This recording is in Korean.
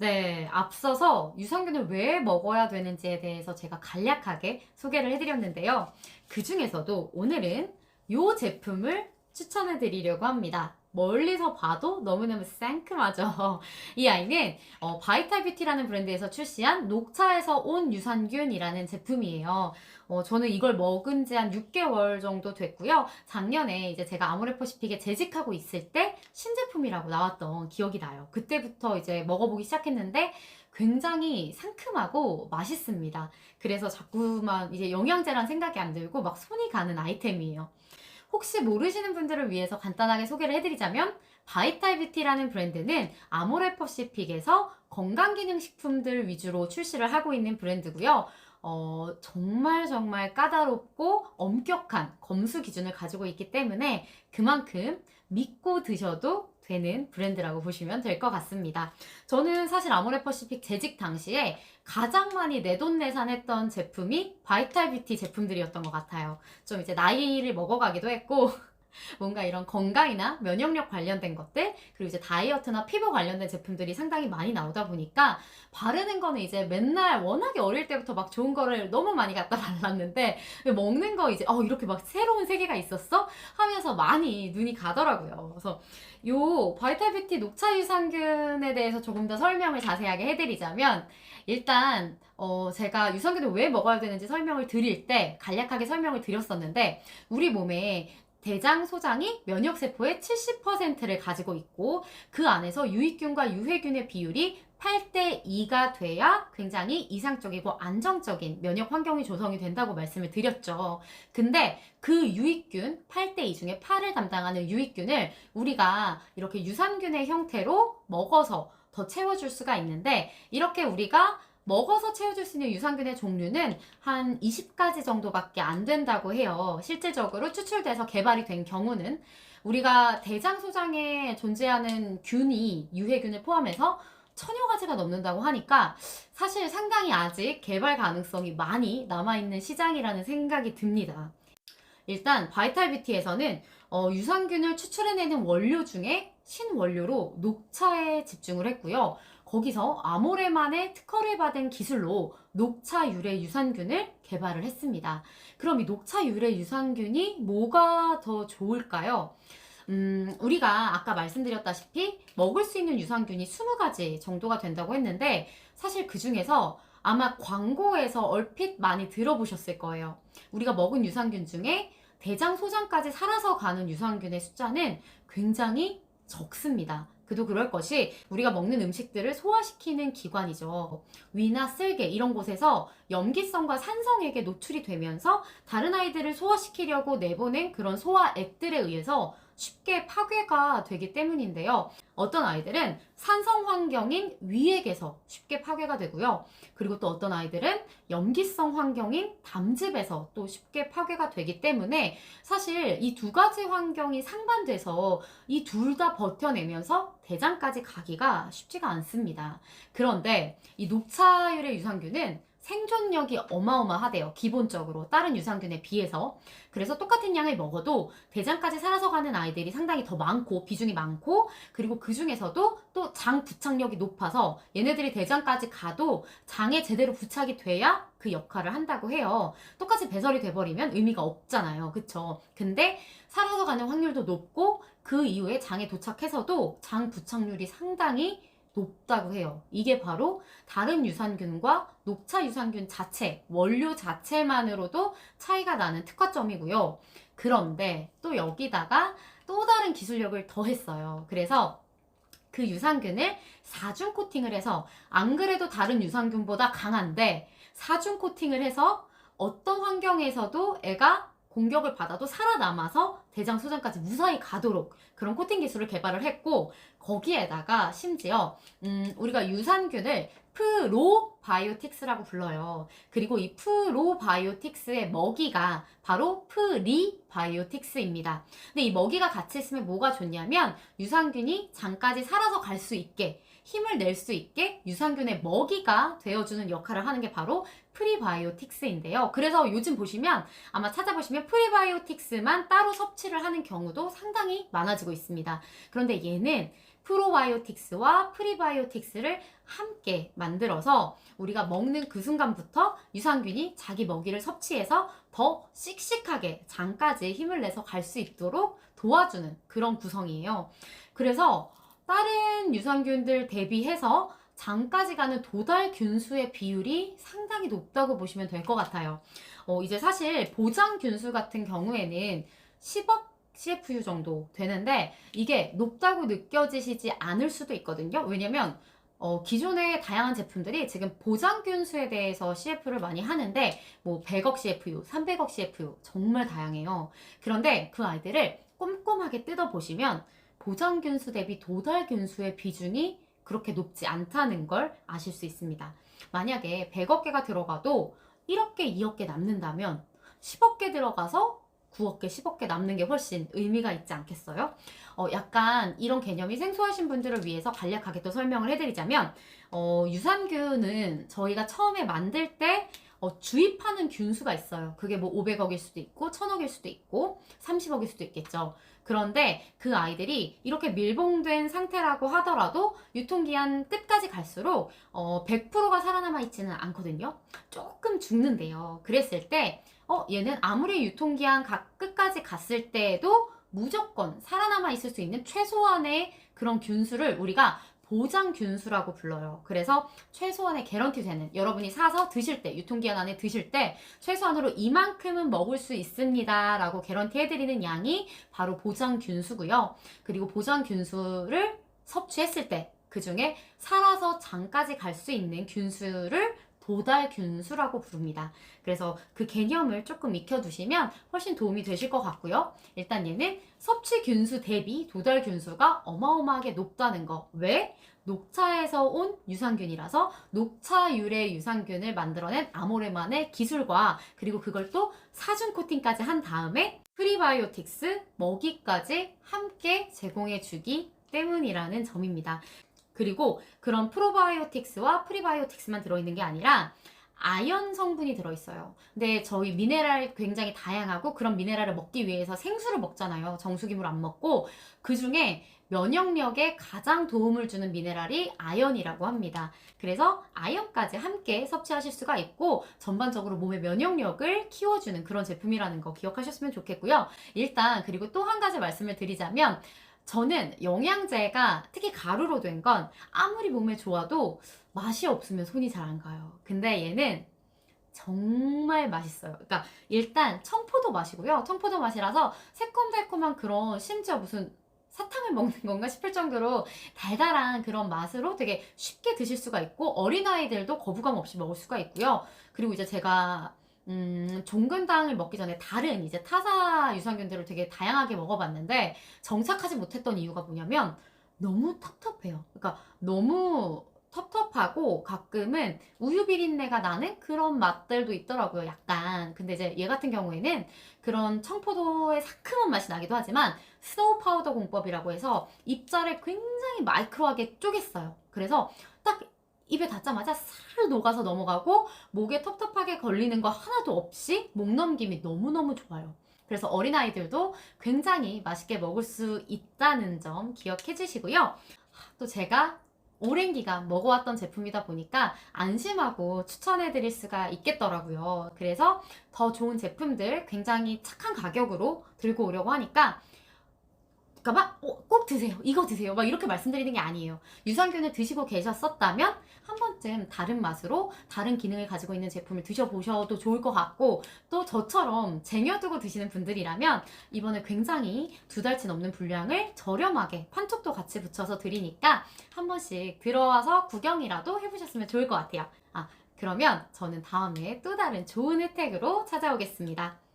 네, 앞서서 유산균을 왜 먹어야 되는지에 대해서 제가 간략하게 소개를 해드렸는데요. 그 중에서도 오늘은 이 제품을 추천해 드리려고 합니다. 멀리서 봐도 너무너무 상큼하죠. 이 아이는 어, 바이탈 뷰티라는 브랜드에서 출시한 녹차에서 온 유산균이라는 제품이에요. 어, 저는 이걸 먹은 지 한 6개월 정도 됐고요. 작년에 이제 제가 아모레퍼시픽에 재직하고 있을 때 신제품이라고 나왔던 기억이 나요. 그때부터 이제 먹어보기 시작했는데 굉장히 상큼하고 맛있습니다. 그래서 자꾸만 이제 영양제란 생각이 안 들고 막 손이 가는 아이템이에요. 혹시 모르시는 분들을 위해서 간단하게 소개를 해드리자면 바이탈 뷰티라는 브랜드는 아모레퍼시픽에서 건강기능식품들 위주로 출시를 하고 있는 브랜드고요. 어, 정말 정말 까다롭고 엄격한 검수 기준을 가지고 있기 때문에 그만큼 믿고 드셔도 되는 브랜드라고 보시면 될 것 같습니다. 저는 사실 아모레퍼시픽 재직 당시에 가장 많이 내돈내산했던 제품이 바이탈 뷰티 제품들이었던 것 같아요. 좀 이제 나이를 먹어가기도 했고 뭔가 이런 건강이나 면역력 관련된 것들 그리고 이제 다이어트나 피부 관련된 제품들이 상당히 많이 나오다 보니까 바르는 거는 이제 맨날 워낙에 어릴 때부터 막 좋은 거를 너무 많이 갖다 발랐는데 먹는 거 이제 어 이렇게 막 새로운 세계가 있었어 하면서 많이 눈이 가더라고요. 그래서 요 바이탈 뷰티 녹차 유산균에 대해서 조금 더 설명을 자세하게 해드리자면 일단 어 제가 유산균을 왜 먹어야 되는지 설명을 드릴 때 간략하게 설명을 드렸었는데 우리 몸에 대장 소장이 면역세포의 70%를 가지고 있고 그 안에서 유익균과 유해균의 비율이 8대 2가 돼야 굉장히 이상적이고 안정적인 면역 환경이 조성이 된다고 말씀을 드렸죠. 근데 그 유익균 8대 2 중에 8을 담당하는 유익균을 우리가 이렇게 유산균의 형태로 먹어서 더 채워줄 수가 있는데 이렇게 우리가 먹어서 채워줄 수 있는 유산균의 종류는 한 20가지 정도밖에 안 된다고 해요. 실질적으로 추출돼서 개발이 된 경우는 우리가 대장 소장에 존재하는 균이 유해균을 포함해서 천여 가지가 넘는다고 하니까 사실 상당히 아직 개발 가능성이 많이 남아있는 시장이라는 생각이 듭니다. 일단 바이탈 뷰티에서는 어, 유산균을 추출해내는 원료 중에 신원료로 녹차에 집중을 했고요. 거기서 아모레만의 특허를 받은 기술로 녹차 유래 유산균을 개발을 했습니다. 그럼 이 녹차 유래 유산균이 뭐가 더 좋을까요? 음, 우리가 아까 말씀드렸다시피 먹을 수 있는 유산균이 20가지 정도가 된다고 했는데 사실 그 중에서 아마 광고에서 얼핏 많이 들어보셨을 거예요. 우리가 먹은 유산균 중에 대장 소장까지 살아서 가는 유산균의 숫자는 굉장히 적습니다. 그도 그럴 것이 우리가 먹는 음식들을 소화시키는 기관이죠. 위나 쓸개 이런 곳에서 염기성과 산성에게 노출이 되면서 다른 아이들을 소화시키려고 내보낸 그런 소화액들에 의해서 쉽게 파괴가 되기 때문인데요. 어떤 아이들은 산성 환경인 위액에서 쉽게 파괴가 되고요. 그리고 또 어떤 아이들은 염기성 환경인 담즙에서 또 쉽게 파괴가 되기 때문에 사실 이 두 가지 환경이 상반돼서 이 둘 다 버텨내면서 대장까지 가기가 쉽지가 않습니다. 그런데 이 녹차율의 유산균은 생존력이 어마어마하대요. 기본적으로 다른 유산균에 비해서. 그래서 똑같은 양을 먹어도 대장까지 살아서 가는 아이들이 상당히 더 많고 비중이 많고 그리고 그 중에서도 또 장 부착력이 높아서 얘네들이 대장까지 가도 장에 제대로 부착이 돼야 그 역할을 한다고 해요. 똑같이 배설이 돼버리면 의미가 없잖아요. 그쵸? 근데 살아서 가는 확률도 높고 그 이후에 장에 도착해서도 장 부착률이 상당히 높다고 해요. 이게 바로 다른 유산균과 녹차 유산균 자체, 원료 자체만으로도 차이가 나는 특화점이고요. 그런데 또 여기다가 또 다른 기술력을 더했어요. 그래서 그 유산균을 사중 코팅을 해서 안 그래도 다른 유산균보다 강한데 사중 코팅을 해서 어떤 환경에서도 애가 공격을 받아도 살아남아서 대장 소장까지 무사히 가도록 그런 코팅 기술을 개발을 했고 거기에다가 심지어 음, 우리가 유산균을 프로바이오틱스라고 불러요. 그리고 이 프로바이오틱스의 먹이가 바로 프리바이오틱스입니다. 근데 이 먹이가 같이 있으면 뭐가 좋냐면 유산균이 장까지 살아서 갈 수 있게 힘을 낼 수 있게 유산균의 먹이가 되어주는 역할을 하는 게 바로 프리바이오틱스인데요. 그래서 요즘 보시면 아마 찾아보시면 프리바이오틱스만 따로 섭취를 하는 경우도 상당히 많아지고 있습니다. 그런데 얘는 프로바이오틱스와 프리바이오틱스를 함께 만들어서 우리가 먹는 그 순간부터 유산균이 자기 먹이를 섭취해서 더 씩씩하게 장까지 힘을 내서 갈 수 있도록 도와주는 그런 구성이에요. 그래서 다른 유산균들 대비해서 장까지 가는 도달 균수의 비율이 상당히 높다고 보시면 될 것 같아요. 어, 이제 사실 보장 균수 같은 경우에는 10억 CFU 정도 되는데 이게 높다고 느껴지시지 않을 수도 있거든요. 왜냐면 어, 기존의 다양한 제품들이 지금 보장균수에 대해서 CF를 많이 하는데 뭐 100억 CFU, 300억 CFU 정말 다양해요. 그런데 그 아이들을 꼼꼼하게 뜯어보시면 보장균수 대비 도달균수의 비중이 그렇게 높지 않다는 걸 아실 수 있습니다. 만약에 100억 개가 들어가도 1억 개, 2억 개 남는다면 10억 개 들어가서 9억 개, 10억 개 남는 게 훨씬 의미가 있지 않겠어요? 어, 약간 이런 개념이 생소하신 분들을 위해서 간략하게 또 설명을 해드리자면, 어, 유산균은 저희가 처음에 만들 때 어, 주입하는 균수가 있어요. 그게 뭐 500억일 수도 있고, 1000억일 수도 있고, 30억일 수도 있겠죠. 그런데 그 아이들이 이렇게 밀봉된 상태라고 하더라도 유통기한 끝까지 갈수록 어, 100%가 살아남아 있지는 않거든요. 조금 죽는데요. 그랬을 때 어, 얘는 아무리 유통기한 가- 끝까지 갔을 때에도 무조건 살아남아 있을 수 있는 최소한의 그런 균수를 우리가 보장 균수라고 불러요. 그래서 최소한의 개런티 되는 여러분이 사서 드실 때 유통기한 안에 드실 때 최소한으로 이만큼은 먹을 수 있습니다. 라고 개런티 해드리는 양이 바로 보장 균수고요. 그리고 보장 균수를 섭취했을 때 그 중에 살아서 장까지 갈 수 있는 균수를 도달 균수라고 부릅니다. 그래서 그 개념을 조금 익혀두시면 훨씬 도움이 되실 것 같고요. 일단 얘는 섭취 균수 대비 도달 균수가 어마어마하게 높다는 거. 왜? 녹차에서 온 유산균이라서 녹차 유래 유산균을 만들어낸 아모레만의 기술과 그리고 그걸 또 사중 코팅까지 한 다음에 프리바이오틱스 먹이까지 함께 제공해 주기 때문이라는 점입니다. 그리고 그런 프로바이오틱스와 프리바이오틱스만 들어있는 게 아니라 아연 성분이 들어있어요. 근데 저희 미네랄 굉장히 다양하고 그런 미네랄을 먹기 위해서 생수를 먹잖아요. 정수기물 안 먹고 그 중에 면역력에 가장 도움을 주는 미네랄이 아연이라고 합니다. 그래서 아연까지 함께 섭취하실 수가 있고 전반적으로 몸의 면역력을 키워주는 그런 제품이라는 거 기억하셨으면 좋겠고요. 일단 그리고 또 한 가지 말씀을 드리자면 저는 영양제가 특히 가루로 된 건 아무리 몸에 좋아도 맛이 없으면 손이 잘 안 가요. 근데 얘는 정말 맛있어요. 그러니까 일단 청포도 맛이고요. 청포도 맛이라서 새콤달콤한 그런 심지어 무슨 사탕을 먹는 건가 싶을 정도로 달달한 그런 맛으로 되게 쉽게 드실 수가 있고 어린아이들도 거부감 없이 먹을 수가 있고요. 그리고 이제 제가 음, 종근당을 먹기 전에 다른 이제 타사 유산균들을 되게 다양하게 먹어봤는데 정착하지 못했던 이유가 뭐냐면 너무 텁텁해요. 그러니까 너무 텁텁하고 가끔은 우유 비린내가 나는 그런 맛들도 있더라고요. 약간. 근데 이제 얘 같은 경우에는 그런 청포도의 상큼한 맛이 나기도 하지만 스노우 파우더 공법이라고 해서 입자를 굉장히 마이크로하게 쪼갰어요. 그래서 딱 입에 닿자마자 살 녹아서 넘어가고 목에 텁텁하게 걸리는 거 하나도 없이 목 넘김이 너무너무 좋아요. 그래서 어린아이들도 굉장히 맛있게 먹을 수 있다는 점 기억해 주시고요. 또 제가 오랜 기간 먹어왔던 제품이다 보니까 안심하고 추천해 드릴 수가 있겠더라고요. 그래서 더 좋은 제품들 굉장히 착한 가격으로 들고 오려고 하니까 그러니까 막, 어, 꼭 드세요. 이거 드세요. 막 이렇게 말씀드리는 게 아니에요. 유산균을 드시고 계셨었다면 한 번쯤 다른 맛으로 다른 기능을 가지고 있는 제품을 드셔보셔도 좋을 것 같고 또 저처럼 쟁여두고 드시는 분들이라면 이번에 굉장히 두 달치 넘는 분량을 저렴하게 판촉도 같이 붙여서 드리니까 한 번씩 들어와서 구경이라도 해보셨으면 좋을 것 같아요. 아, 그러면 저는 다음에 또 다른 좋은 혜택으로 찾아오겠습니다.